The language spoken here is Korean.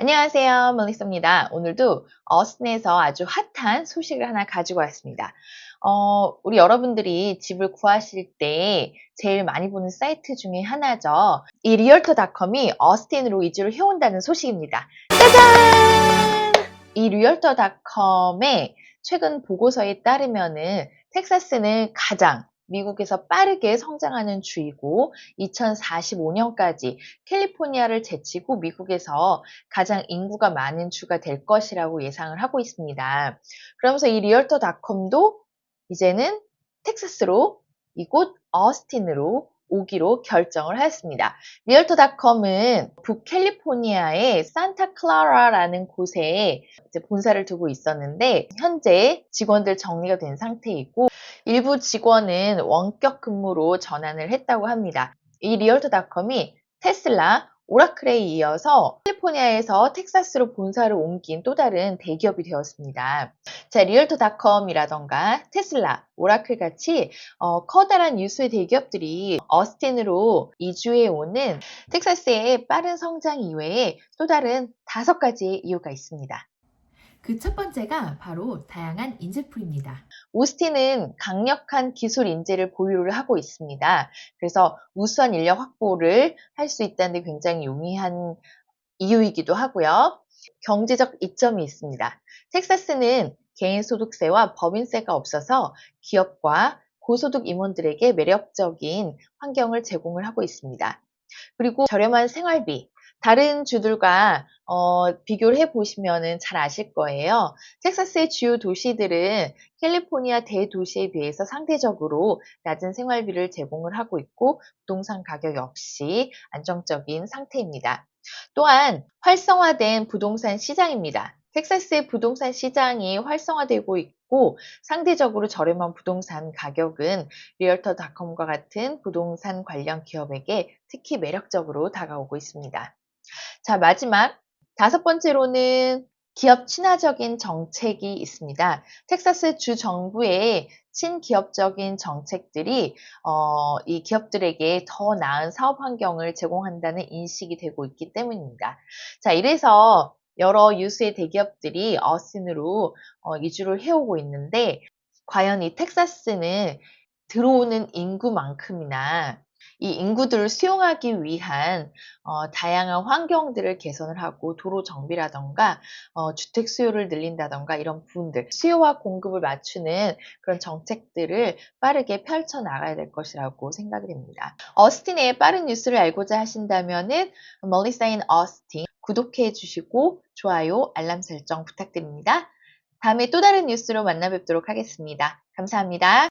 안녕하세요. 멜리스입니다. 오늘도 어스틴에서 아주 핫한 소식을 하나 가지고 왔습니다. 어, 우리 여러분들이 집을 구하실 때 제일 많이 보는 사이트 중에 하나죠. 이 리얼터닷컴이 어스틴으로 이주를 해온다는 소식입니다. 짜잔! 이 리얼터닷컴의 최근 보고서에 따르면은 텍사스는 가장 미국에서 빠르게 성장하는 주이고 2045년까지 캘리포니아를 제치고 미국에서 가장 인구가 많은 주가 될 것이라고 예상을 하고 있습니다. 그러면서 이 리얼터닷컴도 이제는 텍사스로 이곳 어스틴으로 오기로 결정을 하였습니다. 리얼터닷컴은 북캘리포니아의 산타클라라라는 곳에 본사를 두고 있었는데 현재 직원들 정리가 된 상태이고 일부 직원은 원격 근무로 전환을 했다고 합니다. 이 리얼터닷컴이 테슬라, 오라클에 이어서 캘리포니아에서 텍사스로 본사를 옮긴 또 다른 대기업이 되었습니다. 자, 리얼토닷컴이라던가 테슬라, 오라클 같이 어, 커다란 유수의 대기업들이 어스틴으로 이주해 오는 텍사스의 빠른 성장 이외에 또 다른 다섯 가지의 이유가 있습니다. 그 첫 번째가 바로 다양한 인재풀입니다. 오스틴은 강력한 기술 인재를 보유를 하고 있습니다. 그래서 우수한 인력 확보를 할 수 있다는 데 굉장히 용이한 이유이기도 하고요. 경제적 이점이 있습니다. 텍사스는 개인소득세와 법인세가 없어서 기업과 고소득 임원들에게 매력적인 환경을 제공을 하고 있습니다. 그리고 저렴한 생활비, 다른 주들과 어, 비교를 해보시면 잘 아실 거예요. 텍사스의 주요 도시들은 캘리포니아 대도시에 비해서 상대적으로 낮은 생활비를 제공을 하고 있고 부동산 가격 역시 안정적인 상태입니다. 또한 활성화된 부동산 시장입니다. 텍사스의 부동산 시장이 활성화되고 있고 상대적으로 저렴한 부동산 가격은 리얼터닷컴과 같은 부동산 관련 기업에게 특히 매력적으로 다가오고 있습니다. 자, 마지막 다섯 번째로는 기업 친화적인 정책이 있습니다. 텍사스 주 정부의 친기업적인 정책들이 어, 이 기업들에게 더 나은 사업 환경을 제공한다는 인식이 되고 있기 때문입니다. 자, 이래서 여러 유수의 대기업들이 어스틴으로 어, 이주를 해오고 있는데 과연 이 텍사스는 들어오는 인구만큼이나 이 인구들을 수용하기 위한 어, 다양한 환경들을 개선을 하고 도로 정비라던가 어, 주택 수요를 늘린다던가 이런 부분들 수요와 공급을 맞추는 그런 정책들을 빠르게 펼쳐 나가야 될 것이라고 생각이 됩니다. 어스틴의 빠른 뉴스를 알고자 하신다면은 멀리사인 어스틴 구독해 주시고 좋아요, 알람 설정 부탁드립니다. 다음에 또 다른 뉴스로 만나 뵙도록 하겠습니다. 감사합니다.